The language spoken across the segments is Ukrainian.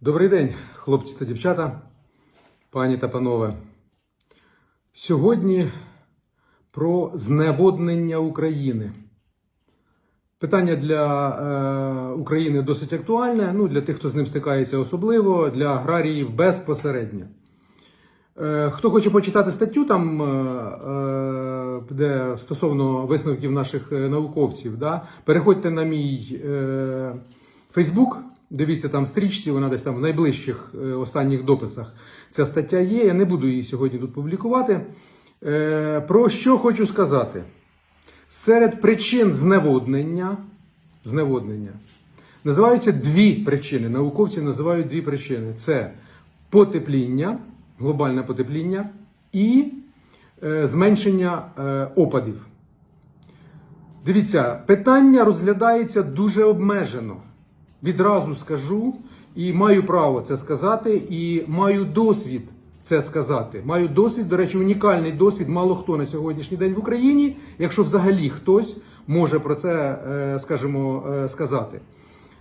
Добрий день, хлопці та дівчата, пані та панове. Сьогодні про зневоднення України. Питання для е, України досить актуальне. Ну, для тих, хто з ним стикається особливо, для аграріїв безпосередньо. Е, Хто хоче почитати статтю, там, е, е, де стосовно висновків наших е, науковців, да, переходьте на мій е, Фейсбук, дивіться там в стрічці, вона десь там в найближчих е, останніх дописах. Ця стаття є. Я не буду її сьогодні тут публікувати. Е, Про що хочу сказати? Серед причин зневоднення, зневоднення називаються дві причини. Науковці називають дві причини: це потепління, глобальне потепління і е, зменшення опадів. Дивіться, питання розглядається дуже обмежено. Відразу скажу, і маю право це сказати, і маю досвід це сказати. Маю досвід, до речі, унікальний досвід. Мало хто на сьогоднішній день в Україні, якщо взагалі хтось може про це, е, скажімо, е, сказати.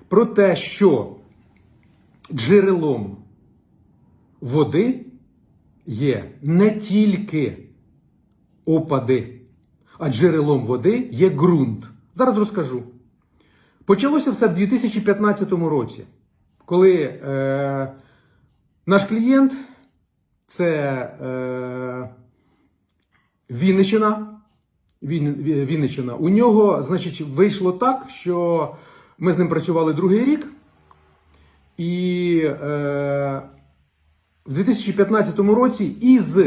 Про те, що джерелом води є не тільки опади, а джерелом води є ґрунт. Зараз розкажу. Почалося все в 2015 році, коли е, наш клієнт це е, Вінниччина, Він, Ві- Вінниччина. У нього, значить, вийшло так, що ми з ним працювали другий рік, і е, в 2015 році із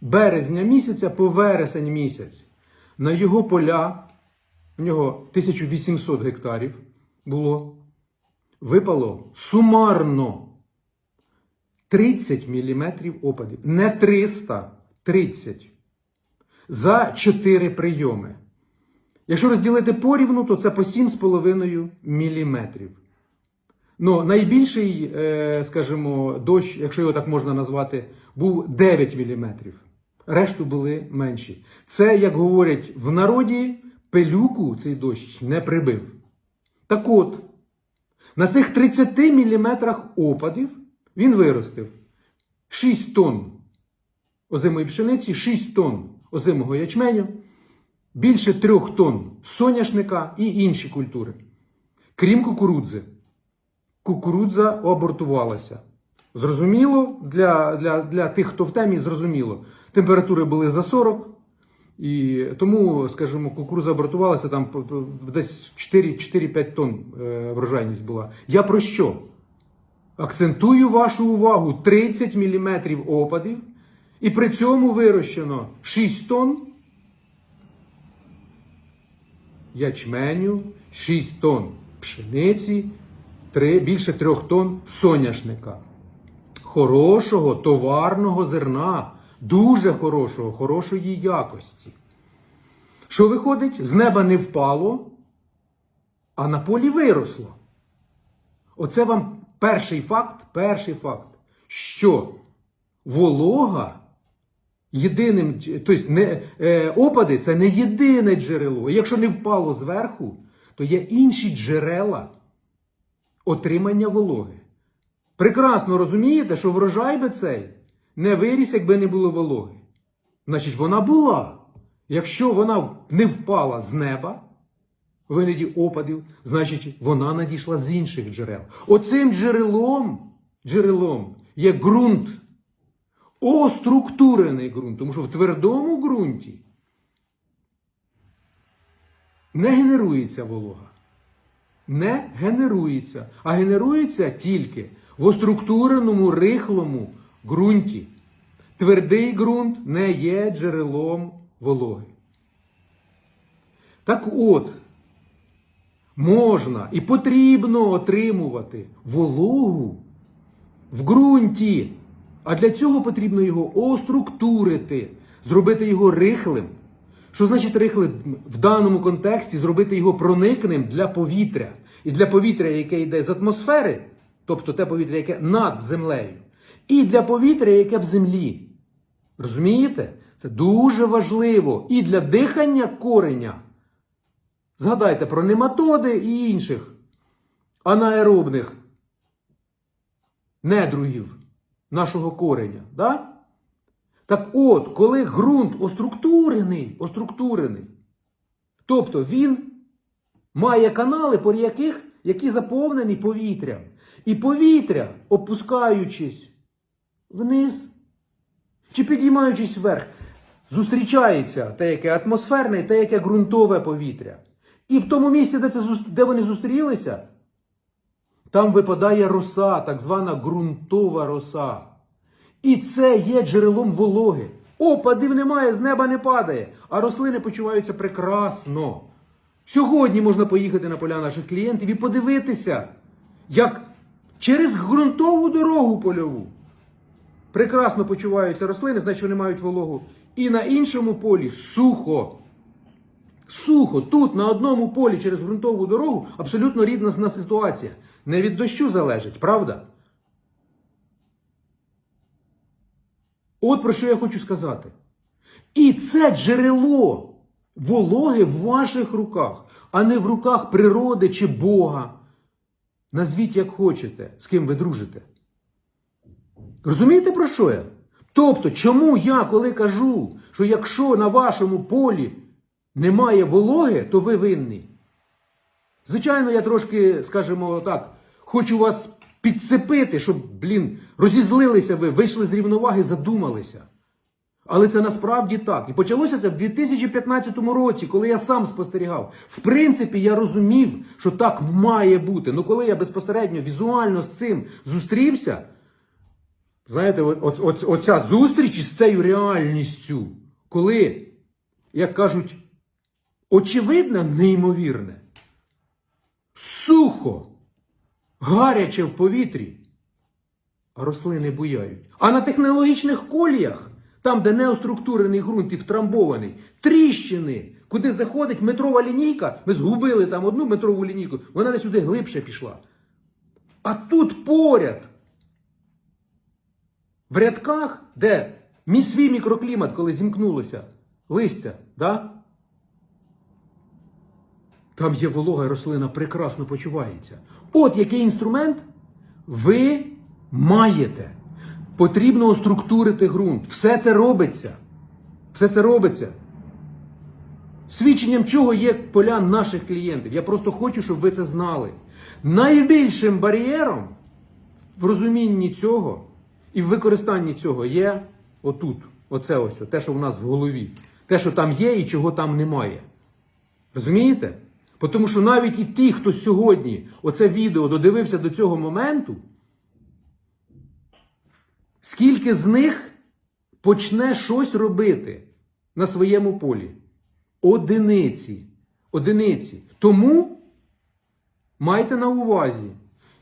березня місяця по вересень місяць на його поля, у нього 1800 гектарів було, випало сумарно 30 мм опадів. Не 300, 30. За 4 прийоми. Якщо розділити порівну, то це по 7,5 мм. Ну, найбільший, е, скажімо, дощ, якщо його так можна назвати, був 9 мм. Решту були менші. Це, як говорять в народі, пилюку цей дощ не прибив. Так от, на цих 30 мм опадів він виростив 6 тонн озимої пшениці, 6 тонн озимого ячменю, більше 3 тонн соняшника і інші культури. Крім кукурудзи. Кукурудза обортувалася. Зрозуміло, для, для, для тих, хто в темі, зрозуміло. Температури були за 40, і тому, скажімо, кукурудза обортувалася там десь 4-5 тонн е, врожайність була. Я про що? Акцентую вашу увагу: 30 мм опадів, і при цьому вирощено 6 тонн ячменю, 6 тонн пшениці, 3, більше 3 тонн соняшника. Хорошого товарного зерна, дуже хорошого, хорошої якості. Що виходить? З неба не впало, а на полі виросло. Оце вам перший факт, перший факт, що волога єдиним, тобто не, е, опади це не єдине джерело. Якщо не впало зверху, то є інші джерела отримання вологи. Прекрасно розумієте, що врожай би цей не виріс, якби не було вологи. Значить, вона була. Якщо вона не впала з неба, в вигляді опадів, значить вона надійшла з інших джерел. Оцим джерелом, джерелом є ґрунт, оструктурений ґрунт, тому що в твердому ґрунті не генерується волога. Не генерується, а генерується тільки в оструктуреному рихлому ґрунті. Твердий ґрунт не є джерелом вологи. Так от, можна і потрібно отримувати вологу в ґрунті. А для цього потрібно його оструктурити, зробити його рихлим. Що значить рихлим в даному контексті зробити його проникним для повітря. І для повітря, яке йде з атмосфери, тобто те повітря, яке над землею, і для повітря, яке в землі. Розумієте? Це дуже важливо і для дихання кореня. Згадайте про нематоди і інших анаеробних недругів нашого кореня. Да? Так от, коли ґрунт оструктурений, оструктурений, тобто він має канали, по яких, які заповнені повітрям. І повітря, опускаючись вниз чи підіймаючись вверх, зустрічається те, яке атмосферне, і те, яке ґрунтове повітря. І в тому місці, де, це, де вони зустрілися, там випадає роса, так звана ґрунтова роса. І це є джерелом вологи. Опадів немає, з неба не падає, а рослини почуваються прекрасно. Сьогодні можна поїхати на поля наших клієнтів і подивитися, як через ґрунтову дорогу польову прекрасно почуваються рослини, значить вони мають вологу. І на іншому полі сухо. Сухо, тут на одному полі через ґрунтову дорогу абсолютно рідна ситуація. Не від дощу залежить, правда? От про що я хочу сказати. І це джерело вологи в ваших руках, а не в руках природи чи Бога. Назвіть як хочете, з ким ви дружите. Розумієте про що я? Тобто, чому я, коли кажу, що якщо на вашому полі немає вологи, то ви винні? Звичайно, я трошки, скажімо так, хочу вас підцепити, щоб, блін, розізлилися ви, вийшли з рівноваги, задумалися. Але це насправді так. І почалося це в 2015 році, коли я сам спостерігав. В принципі, я розумів, що так має бути. Ну коли я безпосередньо візуально з цим зустрівся, знаєте, от, от, оця зустріч із цією реальністю, коли, як кажуть, очевидне, неймовірне, сухо, гаряче в повітрі, а рослини буяють. А на технологічних коліях, там, де неоструктурений ґрунт і втрамбований, тріщини, куди заходить метрова лінійка, ми згубили там одну метрову лінійку, вона десь сюди глибше пішла. А тут поряд, в рядках, де мій свій мікроклімат, коли зімкнулося листя, да? там є волога, і рослина прекрасно почувається. От який інструмент ви маєте. Потрібно оструктурити ґрунт. Все це робиться. Все це робиться. Свідченням чого є поля наших клієнтів. Я просто хочу, щоб ви це знали. Найбільшим бар'єром в розумінні цього і в використанні цього є отут. Оце ось, те, що в нас в голові. Те, що там є і чого там немає. Розумієте? Тому що навіть і ті, хто сьогодні оце відео додивився до цього моменту, скільки з них почне щось робити на своєму полі? Одиниці. Одиниці. Тому майте на увазі,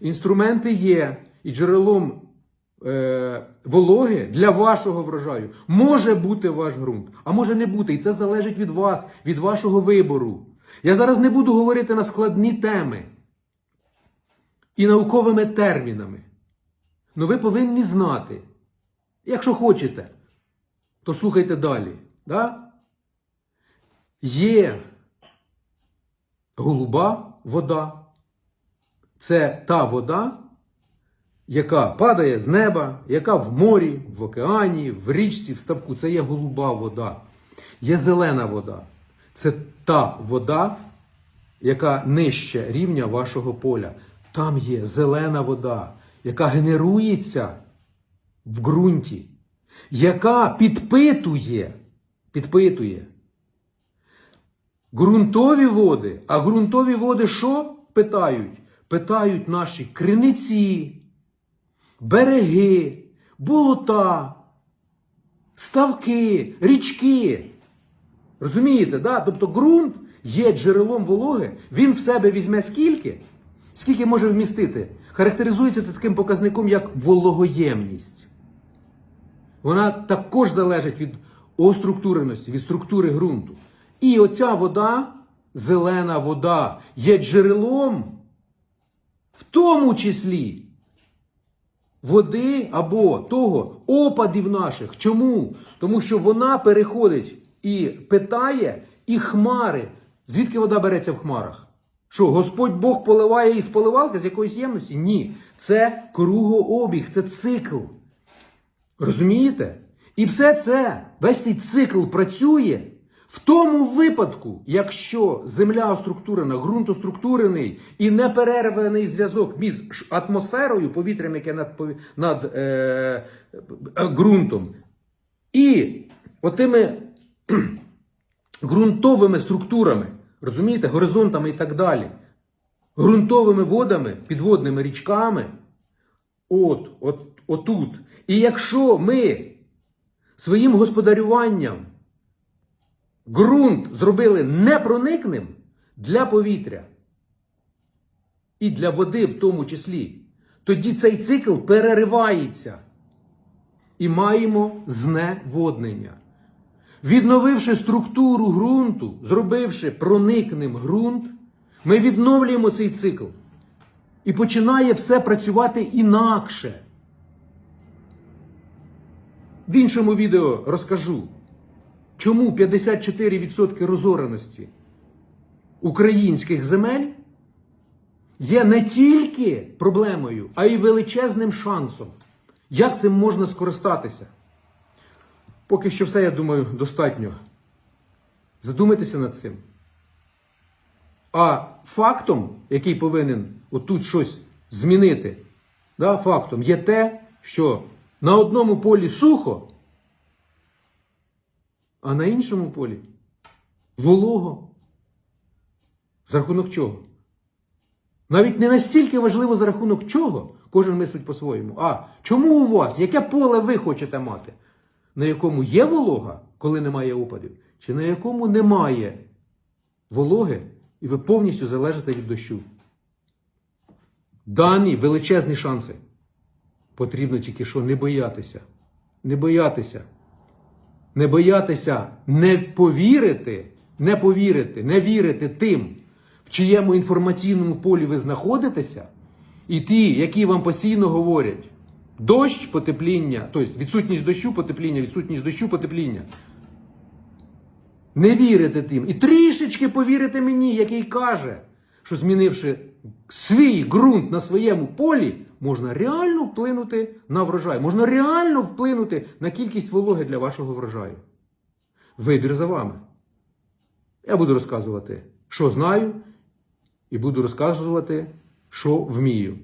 інструменти є і джерелом е, вологи для вашого врожаю може бути ваш ґрунт, а може не бути. І це залежить від вас, від вашого вибору. Я зараз не буду говорити на складні теми і науковими термінами. Ну ви повинні знати. Якщо хочете, то слухайте далі. Да? Є голуба вода. Це та вода, яка падає з неба, яка в морі, в океані, в річці, в ставку. Це є голуба вода. Є зелена вода. Це та вода, яка нижче рівня вашого поля. Там є зелена вода, яка генерується в ґрунті, яка підпитує, підпитує ґрунтові води. А ґрунтові води що питають? Питають наші криниці, береги, болота, ставки, річки. Розумієте, да? Тобто ґрунт є джерелом вологи, він в себе візьме скільки? Скільки може вмістити? Характеризується це таким показником, як вологоємність. Вона також залежить від оструктуреності, від структури ґрунту. І оця вода, зелена вода, є джерелом, в тому числі води або того опадів наших. Чому? Тому що вона переходить і питає, і хмари. Звідки вода береться в хмарах? Що, Господь Бог поливає із поливалки з якоїсь ємності? Ні. Це кругообіг, це цикл. Розумієте? І все це, весь цей цикл працює в тому випадку, якщо земля оструктурена, ґрунт оструктурений і неперерваний зв'язок між атмосферою, повітрям, яке над, над е, е, ґрунтом, і отими ґрунтовими структурами, розумієте, горизонтами і так далі, ґрунтовими водами, підводними річками, от, от, отут. І якщо ми своїм господарюванням ґрунт зробили непроникним для повітря і для води в тому числі, тоді цей цикл переривається і маємо зневоднення. Відновивши структуру ґрунту, зробивши проникним ґрунт, ми відновлюємо цей цикл. І починає все працювати інакше. В іншому відео розкажу, чому 54% розореності українських земель є не тільки проблемою, а й величезним шансом. Як цим можна скористатися? Поки що все, я думаю, достатньо. Задумайтеся над цим. А фактом, який повинен отут щось змінити, да, фактом є те, що на одному полі сухо, а на іншому полі волого. За рахунок чого? Навіть не настільки важливо за рахунок чого, кожен мислить по-своєму. А чому у вас? Яке поле ви хочете мати? На якому є волога, коли немає опадів, чи на якому немає вологи, і ви повністю залежите від дощу? Дані величезні шанси. Потрібно тільки що не боятися. Не боятися. Не боятися не повірити, не повірити, не вірити тим, в чиєму інформаційному полі ви знаходитеся, і ті, які вам постійно говорять: дощ, потепління, тобто відсутність дощу, потепління, відсутність дощу, потепління. Не вірите тим. І трішечки повірите мені, який каже, що змінивши свій ґрунт на своєму полі, можна реально вплинути на врожай, можна реально вплинути на кількість вологи для вашого врожаю. Вибір за вами. Я буду розказувати, що знаю, і буду розказувати, що вмію.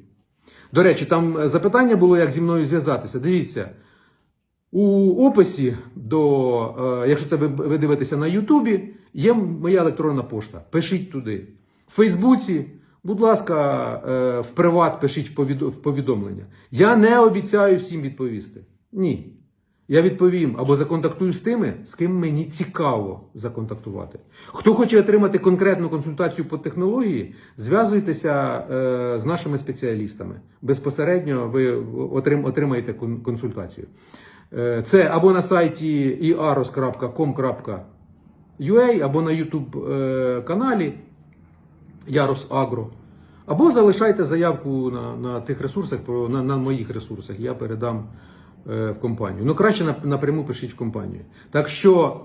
До речі, там е, запитання було, як зі мною зв'язатися. Дивіться, у описі до, е, якщо це ви, ви дивитеся на Ютубі, є моя електронна пошта. Пишіть туди. В Фейсбуці, будь ласка, е, в приват пишіть в повідомлення. Я не обіцяю всім відповісти. Ні. Я відповім або законтактую з тими, з ким мені цікаво законтактувати. Хто хоче отримати конкретну консультацію по технології, зв'язуйтеся е, з нашими спеціалістами. Безпосередньо ви отрим, отримаєте консультацію. Е, це або на сайті iaros.com.ua, або на YouTube каналі Ярос Агро. Або залишайте заявку на, на тих ресурсах, на, на моїх ресурсах, я передам е, в компанію. Ну, краще напряму пишіть в компанію. Так що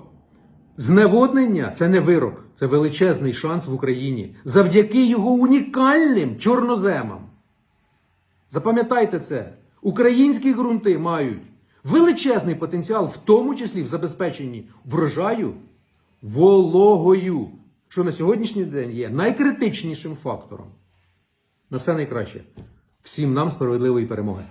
зневоднення це не вирок, це величезний шанс в Україні завдяки його унікальним чорноземам. Запам'ятайте це. Українські ґрунти мають величезний потенціал, в тому числі в забезпеченні врожаю вологою, що на сьогоднішній день є найкритичнішим фактором. На все найкраще. Всім нам справедливої перемоги.